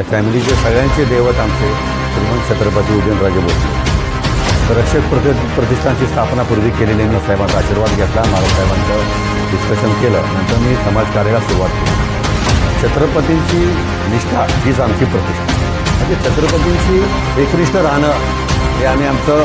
या फॅमिलीचे सगळ्यांचे दैवत आमचे श्रीमंत छत्रपती उदयनराजे भोसले. रक्षक प्रति प्रतिष्ठानची स्थापना पूर्वी केलेली मी साहेबांचा आशीर्वाद घेतला. बाळासाहेबांचं डिस्कशन केलं. नंतर मी समाजकार्याला सुरुवात केली. छत्रपतींची निष्ठा हीच आमची प्रतिष्ठा. म्हणजे छत्रपतींची एकनिष्ठ राहणं हे आम्ही आमचं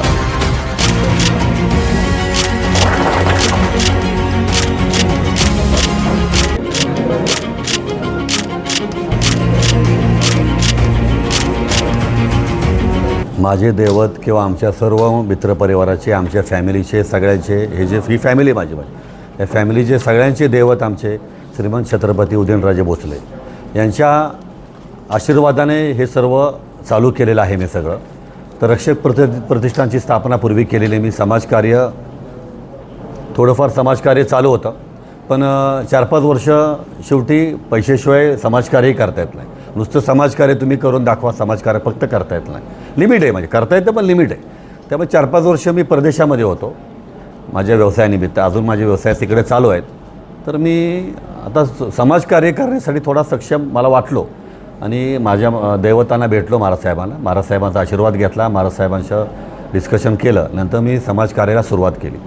माझे दैवत किंवा आमच्या सर्व मित्रपरिवाराचे आमच्या फॅमिलीचे सगळ्यांचे हे जे ही फॅमिली माझी माझी या फॅमिलीचे सगळ्यांचे दैवत आमचे श्रीमंत छत्रपती उदयनराजे भोसले यांच्या आशीर्वादाने हे सर्व चालू केलेलं आहे मी सगळं. तर रक्षक प्रति प्रतिष्ठानची स्थापना पूर्वी केलेली मी समाजकार्य थोडंफार समाजकार्य चालू होतं. पण चार पाच वर्ष शेवटी पैशाशिवाय समाजकार्यही करता येत नाही. नुसतं समाजकार्य तुम्ही करून दाखवा समाजकार्य फक्त करता येत नाही. लिमिट आहे म्हणजे करता येतं पण लिमिट आहे. त्यामुळे चार पाच वर्ष मी परदेशामध्ये होतो. माझ्या व्यवसायानिमित्त अजून माझे व्यवसाय तिकडे चालू आहेत. तर मी आता स- समाजकार्य करण्यासाठी थोडा सक्षम मला वाटलो. आणि माझ्या दैवतांना भेटलो महाराजसाहेबांना महाराजसाहेबांचा आशीर्वाद घेतला. महाराजसाहेबांचं डिस्कशन केलं. नंतर मी समाजकार्याला सुरुवात केली.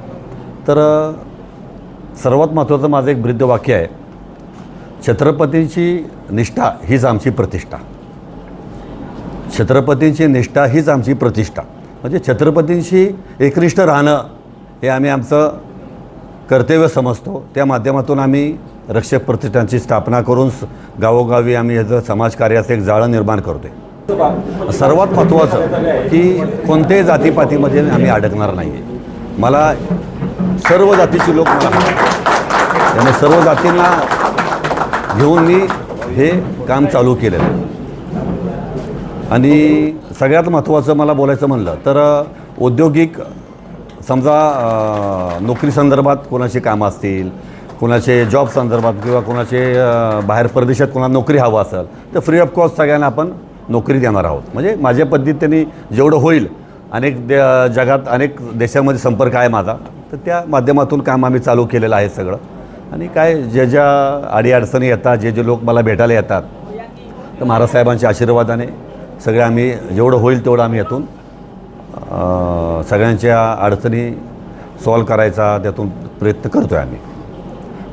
तर सर्वात महत्त्वाचं माझं एक वृद्ध वाक्य आहे. छत्रपतींची निष्ठा हीच आमची प्रतिष्ठा. छत्रपतींची निष्ठा हीच आमची प्रतिष्ठा. म्हणजे छत्रपतींशी एकनिष्ठ राहणं हे आम्ही आमचं कर्तव्य समजतो. त्या माध्यमातून आम्ही रक्षक प्रतिष्ठानची स्थापना करून गावोगावी आम्ही याचं समाजकार्याचं एक जाळं निर्माण करतो सर्वात महत्त्वाचं की कोणत्याही जातीपातीमध्ये आम्ही अडकणार नाही आहे मला सर्व जातीची लोक मला त्यामुळे सर्व जातींना घेऊन मी हे काम चालू केलेलं आहे. आणि सगळ्यात महत्त्वाचं मला बोलायचं म्हणलं तर औद्योगिक समजा नोकरी संदर्भात कोणाचे कामं असतील कोणाचे जॉब संदर्भात किंवा कोणाचे बाहेर परदेशात कोणाला नोकरी हवं असेल तर फ्री ऑफ कॉस्ट सगळ्यांना आपण नोकरी देणार आहोत. म्हणजे माझ्या पद्धतीने जेवढं होईल अनेक दे जगात अनेक देशामध्ये संपर्क आहे माझा तर त्या माध्यमातून काम आम्ही चालू केलेलं आहे सगळं. आणि काय ज्या ज्या अडीअडचणी येतात जे जे लोक मला भेटायला येतात तर महाराजसाहेबांच्या आशीर्वादाने सगळे आम्ही जेवढं होईल तेवढं आम्ही यातून सगळ्यांच्या अडचणी सॉल्व करायचा त्यातून प्रयत्न करतो आहे आम्ही.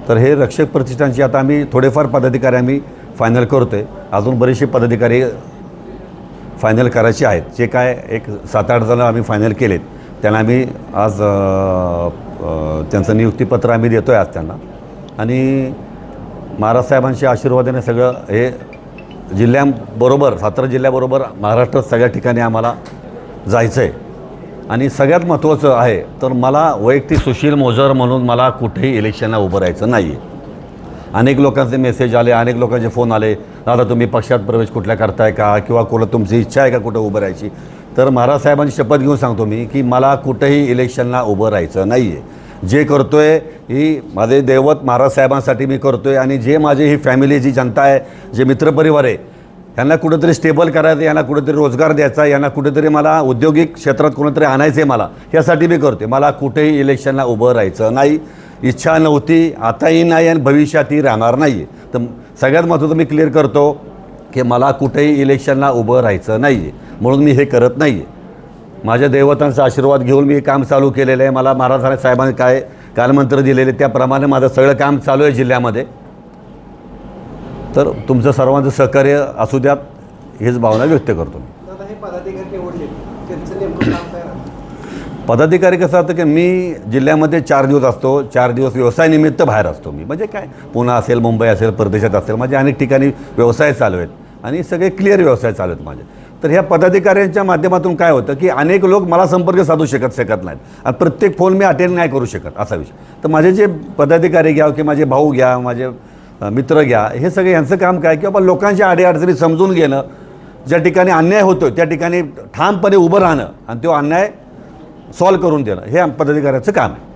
तर हे रक्षक प्रतिष्ठानची आता आम्ही थोडेफार पदाधिकारी आम्ही फायनल करतो आहे अजून बरेचसे पदाधिकारी फायनल करायचे आहेत. जे काय एक सात आठ जणं आम्ही फायनल केलेत. त्यांना आम्ही आज त्यांचं नियुक्तीपत्र आम्ही देतो आहे आज त्यांना. आणि महाराजसाहेबांच्या आशीर्वादाने सगळं हे जिल्ह्यांबरोबर सातारा जिल्ह्याबरोबर महाराष्ट्रात सगळ्या ठिकाणी आम्हाला जायचं आहे आणि सगळ्यात महत्त्वाचं आहे तर मला वैयक्तिक सुशील मोजर म्हणून मला कुठेही इलेक्शनला उभं राहायचं नाही आहे अनेक लोकांचे मेसेज आले अनेक लोकांचे फोन आले दादा तुम्ही पक्षात प्रवेश कुठल्या करताय का? किंवा कोणा तुमची इच्छा आहे का कुठं उभं राहायची? तर महाराज साहेबांची शपथ घेऊन सांगतो मी की मला कुठेही इलेक्शनला उभं राहायचं नाही आहे जे करतो आहे ही माझे दैवत महाराज साहेबांसाठी मी करतो आहे आणि जे माझी ही फॅमिली जी जनता आहे जे मित्रपरिवार आहे यांना कुठंतरी स्टेबल करायचं यांना कुठंतरी रोजगार द्यायचा यांना कुठेतरी मला औद्योगिक क्षेत्रात कुठंतरी आणायचं आहे मला यासाठी मी करते मला कुठेही इलेक्शनला उभं राहायचं नाही. इच्छा नव्हती आताही नाही आणि भविष्यातही राहणार नाही आहे तर सगळ्यात महत्त्वाचं मी क्लिअर करतो की मला कुठेही इलेक्शनला उभं राहायचं नाही आहे म्हणून मी हे करत नाही आहे माझ्या दैवतांचा आशीर्वाद घेऊन मी हे काम चालू केलेलं आहे. मला महाराज साहेबांनी काय कालमंत्र दिलेले त्याप्रमाणे माझं सगळं काम चालू आहे जिल्ह्यामध्ये. तर तुमचं सर्वांचं सहकार्य असू द्यात हीच भावना व्यक्त करतो हे पदाधिकारी कसं असतं की मी जिल्ह्यामध्ये चार दिवस असतो चार दिवस व्यवसायानिमित्त बाहेर असतो मी. म्हणजे काय? पुणे असेल मुंबई असेल परदेशात असेल माझे अनेक ठिकाणी व्यवसाय चालू आहेत. आणि सगळे क्लिअर व्यवसाय चालू आहेत माझे. तर ह्या पदाधिकाऱ्यांच्या माध्यमातून काय होतं की अनेक लोक मला संपर्क साधू शकत शकत नाहीत. आणि प्रत्येक फोन मी अटेंड नाही करू शकत असा विषय. तर माझे जे पदाधिकारी घ्या की माझे भाऊ घ्या माझे मित्र घ्या हे सगळे यांचं काम काय? की बाबा लोकांच्या अडीअडचणी समजून घेणं ज्या ठिकाणी अन्याय होतो त्या ठिकाणी ठामपणे उभं राहणं आणि तो अन्याय सॉल्व करून देणं हे पदाधिकाऱ्याचं काम आहे.